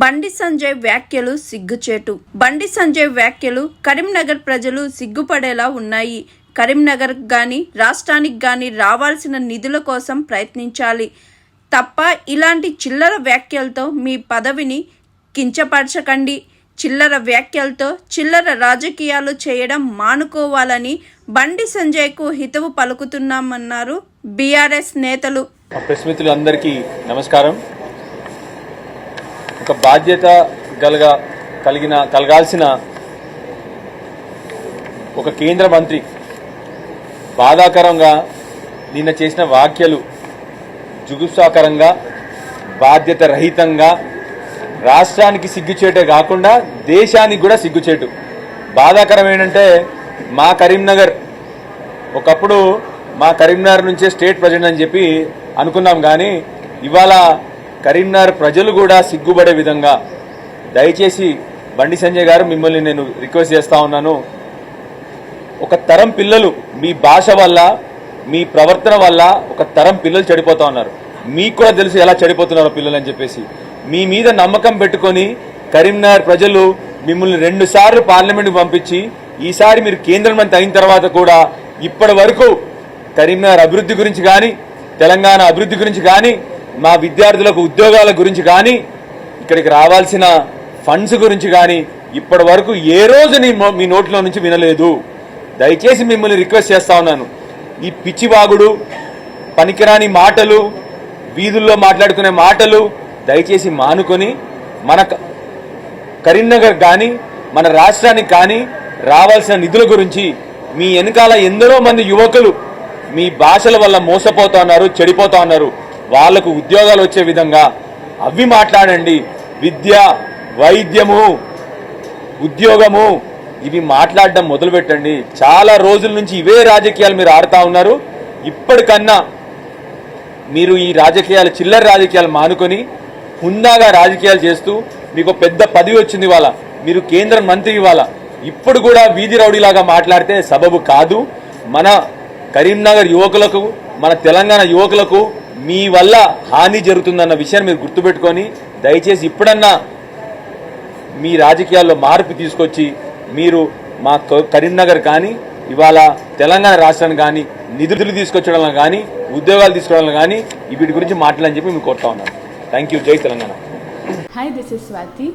బండి సంజయ్ వ్యాఖ్యలు సిగ్గుచేటు. బండి సంజయ్ వ్యాఖ్యలు కరీంనగర్ ప్రజలు సిగ్గుపడేలా ఉన్నాయి. కరీంనగర్ గాని రాష్ట్రానికి గాని రావాల్సిన నిధుల కోసం ప్రయత్నించాలి. తప్ప ఇలాంటి చిల్లర వ్యాఖ్యలతో మీ పదవిని కించపరచకండి. చిల్లర వ్యాఖ్యలతో చిల్లర రాజకీయాలు చేయడం మానుకోవాలని బండి సంజయ్కు హితవు పలుకుతున్నామన్నారు బీఆర్ఎస్ నేతలు. అందరికీ ప్రెస్ మిత్రులందరికీ నమస్కారం. ఒక బాధ్యత గలగ కలిగిన కలగాల్సిన ఒక కేంద్ర మంత్రి బాధాకరంగా నిన్న చేసిన వ్యాఖ్యలు జుగుప్సాకరంగా బాధ్యత రహితంగా రాష్ట్రానికి సిగ్గుచేటే కాకుండా దేశానికి కూడా సిగ్గుచేటు. బాధాకరం ఏంటంటే మా కరీంనగర్ ఒకప్పుడు మా కరీంనగర్ నుంచే స్టేట్ ప్రజెంట్ అని చెప్పి అనుకున్నాం కానీ ఇవాళ కరీంనగర్ ప్రజలు కూడా సిగ్గుపడే విధంగా దయచేసి బండి సంజయ్ గారు మిమ్మల్ని నేను రిక్వెస్ట్ చేస్తా ఉన్నాను. ఒక తరం పిల్లలు మీ భాష వల్ల మీ ప్రవర్తన వల్ల ఒక తరం పిల్లలు చెడిపోతూ ఉన్నారు. మీకు కూడా తెలుసు ఎలా చెడిపోతున్నారో పిల్లలు అని చెప్పేసి. మీ మీద నమ్మకం పెట్టుకొని కరీంనగర్ ప్రజలు మిమ్మల్ని రెండు సార్లు పార్లమెంట్కి పంపించి ఈసారి మీరు కేంద్ర మంత్రి అయిన తర్వాత కూడా ఇప్పటి వరకు కరీంనగర్ అభివృద్ధి గురించి కానీ తెలంగాణ అభివృద్ధి గురించి కానీ మా విద్యార్థులకు ఉద్యోగాల గురించి కానీ ఇక్కడికి రావాల్సిన ఫండ్స్ గురించి కానీ ఇప్పటి వరకు ఏ రోజు మీ నోట్లో నుంచి వినలేదు. దయచేసి మిమ్మల్ని రిక్వెస్ట్ చేస్తా ఉన్నాను. ఈ పిచ్చివాగుడు పనికిరాని మాటలు వీధుల్లో మాట్లాడుకునే మాటలు దయచేసి మానుకొని మన కరీంనగర్ కానీ మన రాష్ట్రానికి కానీ రావాల్సిన నిధుల గురించి మీ వెనకాల ఎందరో మంది యువకులు మీ భాషల వల్ల మోసపోతా ఉన్నారు చెడిపోతా ఉన్నారు. వాళ్ళకు ఉద్యోగాలు వచ్చే విధంగా అవి మాట్లాడండి. విద్య వైద్యము ఉద్యోగము ఇవి మాట్లాడడం మొదలుపెట్టండి. చాలా రోజుల నుంచి ఇవే రాజకీయాలు మీరు ఆడుతూ ఉన్నారు. ఇప్పటికన్నా మీరు ఈ రాజకీయాలు చిల్లర రాజకీయాలు మానుకొని హుందాగా రాజకీయాలు చేస్తూ మీకు పెద్ద పదవి వచ్చింది ఇవాళ. మీరు కేంద్ర మంత్రి ఇవాళ. ఇప్పుడు కూడా వీధి రౌడీలాగా మాట్లాడితే సబబు కాదు. మన కరీంనగర్ యువకులకు మన తెలంగాణ యువకులకు మీ వల్ల హాని జరుగుతుందన్న విషయాన్ని మీరు గుర్తుపెట్టుకొని దయచేసి ఇప్పుడన్నా మీ రాజకీయాల్లో మార్పు తీసుకొచ్చి మీరు మా క- కరీంనగర్ కానీ ఇవాళ తెలంగాణ రాష్ట్రాన్ని కానీ నిధులు తీసుకొచ్చడంలో కానీ ఉద్యోగాలు తీసుకోవడంలో కానీ వీటి గురించి మాట్లాడని చెప్పి మీకు కోరుతా ఉన్నాను థ్యాంక్ యూ జై Telangana. Hi this is Swathi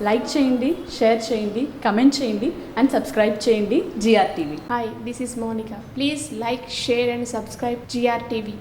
like చేయండి షేర్ చేయండి కమెంట్ చేయండి అండ్ సబ్స్క్రైబ్ చేయండి GR TV Hi, this is Monica. Please like, share, and subscribe GRTV.